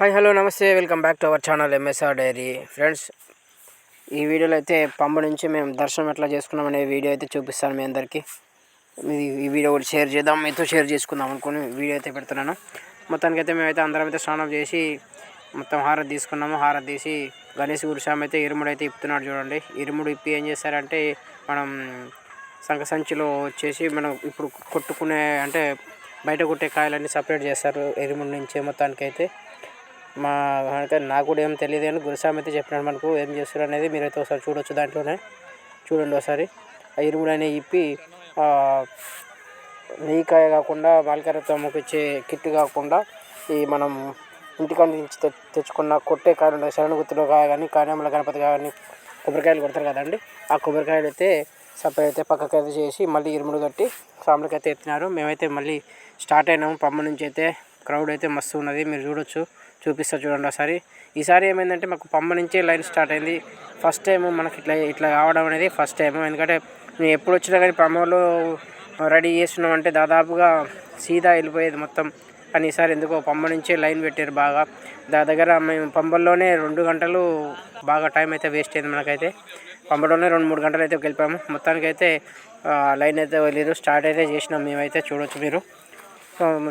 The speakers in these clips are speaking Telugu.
హాయ్ హలో నమస్తే. Welcome back to our channel MSR diary friends ఈ వీడియోలో అయితే పంబ నుంచి మేము దర్శనం ఎట్లా చేసుకున్నాం అనే వీడియో అయితే చూపిస్తాను మీ అందరికీ. ఈ వీడియో కూడా షేర్ చేద్దాం. మీతో షేర్ చేసుకుందాం అనుకుని వీడియో అయితే పెడుతున్నాను. మొత్తానికి అయితే మేమైతే అందరం అయితే స్నానం చేసి మొత్తం హారతి తీసుకున్నాము. హారతి తీసి గణేష్ గురుస్వామి అయితే ఇరుముడు అయితే ఇప్పుతున్నాడు చూడండి. ఇరుముడు ఇప్పి ఏం చేస్తారంటే మనం సంఖ సంచిలో వచ్చేసి మనం ఇప్పుడు కొట్టుకునే అంటే బయట కొట్టే కాయలన్నీ సపరేట్ చేస్తారు. ఎరుముడి నుంచి మొత్తానికి అయితే మా అంటే నాకు కూడా ఏం తెలియదు కానీ గురుస్వామి అయితే చెప్పినాడు మనకు ఏం చేస్తారు అనేది మీరైతే ఒకసారి చూడొచ్చు దాంట్లోనే. చూడండి ఒకసారి. ఆ ఇరుముడు అనేవి ఇప్పి నెయ్యికాయ కాకుండా మాలికరతో ఇచ్చే కిట్ కాకుండా ఈ మనం ఇంటికాడ నుంచి తెచ్చుకున్న కొట్టే కాయలు ఉంటాయి శరణ గుత్తులు కాయ కానీ కాణ్యముల గణపతి కానీ కొబ్బరికాయలు కొడతారు కదండి ఆ కొబ్బరికాయలు అయితే సపరేట్ అయితే పక్కకి అయితే చేసి మళ్ళీ ఇరుముడు కట్టి సాములకి అయితే ఎత్తినారు. మేమైతే మళ్ళీ స్టార్ట్ అయినాము. పమ్మ నుంచి అయితే క్రౌడ్ అయితే మస్తు ఉన్నది. మీరు చూడొచ్చు. చూపిస్తా చూడండి ఒకసారి. ఈసారి ఏమైందంటే మాకు పంప నుంచే లైన్ స్టార్ట్ అయింది. ఫస్ట్ టైం మనకి ఇట్లా ఇట్లా కావడం అనేది ఫస్ట్ టైం ఎందుకంటే మేము ఎప్పుడు వచ్చినా కానీ పంపలో రెడీ చేస్తున్నాం అంటే దాదాపుగా సీదా వెళ్ళిపోయేది మొత్తం. కానీ ఈసారి ఎందుకో పంప నుంచే లైన్ పెట్టారు బాగా. దాని దగ్గర మేము పంపల్లోనే రెండు గంటలు బాగా టైం అయితే వేస్ట్ అయింది మనకైతే. పంపలోనే రెండు మూడు గంటలు అయితే గెలిపాము. మొత్తానికైతే లైన్ అయితే వెళ్ళారు. స్టార్ట్ అయితే చేసినాం. మేమైతే చూడొచ్చు మీరు.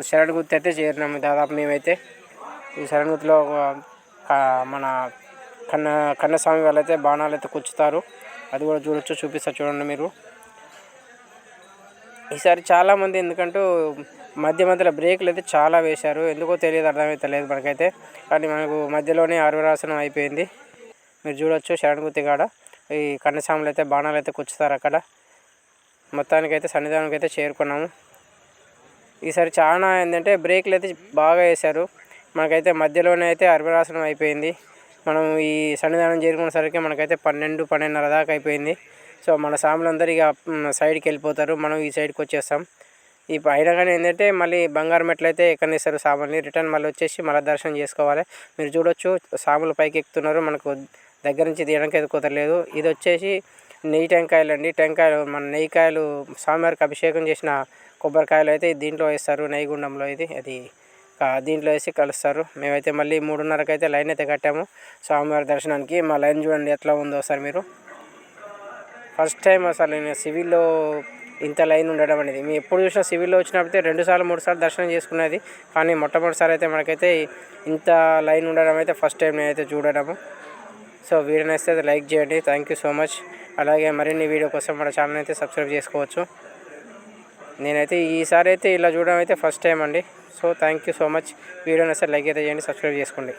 శరణ్ గుర్తు అయితే చేరినాము దాదాపు మేమైతే ఈ శరణగుతిలో మన కన్న కన్నస్వామి వాళ్ళైతే బాణాలు అయితే కూర్చుతారు. అది కూడా చూడొచ్చు చూపిస్తారు చూడండి మీరు. ఈసారి చాలామంది ఎందుకంటూ మధ్య మధ్యలో బ్రేకులు అయితే చాలా వేశారు. ఎందుకో తెలియదు అర్థమైతే లేదు మనకైతే. కానీ మనకు మధ్యలోనే అరువరాసనం అయిపోయింది. మీరు చూడొచ్చు శరణగుత్తి కాడ. ఈ కన్నస్వాములు అయితే బాణాలు అయితే కూర్చుతారు అక్కడ. మొత్తానికైతే సన్నిధానానికి అయితే చేరుకున్నాము. ఈసారి చాలా ఏంటంటే బ్రేకులు అయితే బాగా వేశారు. మనకైతే మధ్యలోనే అయితే అర్భరాసనం అయిపోయింది. మనం ఈ సన్నిధానం చేరుకునేసరికి మనకైతే పన్నెండు పన్నెండున్నర దాకా అయిపోయింది. సో మన సాములందరూ ఇక సైడ్కి వెళ్ళిపోతారు. మనం ఈ సైడ్కి వచ్చేస్తాం. ఈ అయినా కానీ ఏంటంటే మళ్ళీ బంగారం ఎక్కడ ఎక్కడనిస్తారు సాముల్ని. రిటర్న్ మళ్ళీ వచ్చేసి మళ్ళీ దర్శనం చేసుకోవాలి. మీరు చూడొచ్చు సాములు పైకి ఎక్కుతున్నారు. మనకు దగ్గర నుంచి తీయడానికి కుదరలేదు. ఇది వచ్చేసి నెయ్యి టెంకాయలు అండి. టెంకాయలు మన నెయ్యికాయలు స్వామివారికి అభిషేకం చేసిన కొబ్బరికాయలు అయితే దీంట్లో వేస్తారు. నెయ్యి గుండంలో ఇది అది దీంట్లో వేసి కలుస్తారు. మేమైతే మళ్ళీ మూడున్నరకు అయితే లైన్ అయితే కట్టాము. స్వామివారి దర్శనానికి మా లైన్ చూడండి ఎట్లా ఉందో సార్ మీరు. ఫస్ట్ టైం అసలు నేను సివిల్లో ఇంత లైన్ ఉండడం అనేది. మేము ఎప్పుడు చూసినా సివిల్లో వచ్చినప్పుడు రెండు సార్లు మూడు సార్లు దర్శనం చేసుకునేది. కానీ మొట్టమొదటిసారి అయితే మనకైతే ఇంత లైన్ ఉండడం అయితే ఫస్ట్ టైం నేనైతే చూడడము. సో వీడియో అయితే లైక్ చేయండి. థ్యాంక్ యూ సో మచ్ అలాగే మరిన్ని వీడియో కోసం మన ఛానల్ అయితే సబ్స్క్రైబ్ చేసుకోవచ్చు. నేనైతే ఈసారి అయితే ఇలా చూడడం అయితే ఫస్ట్ టైం అండి. So thank you so much. వీడియోని అసలు లైక్ అయితే చేయండి సబ్స్క్రైబ్ చేసుకోండి.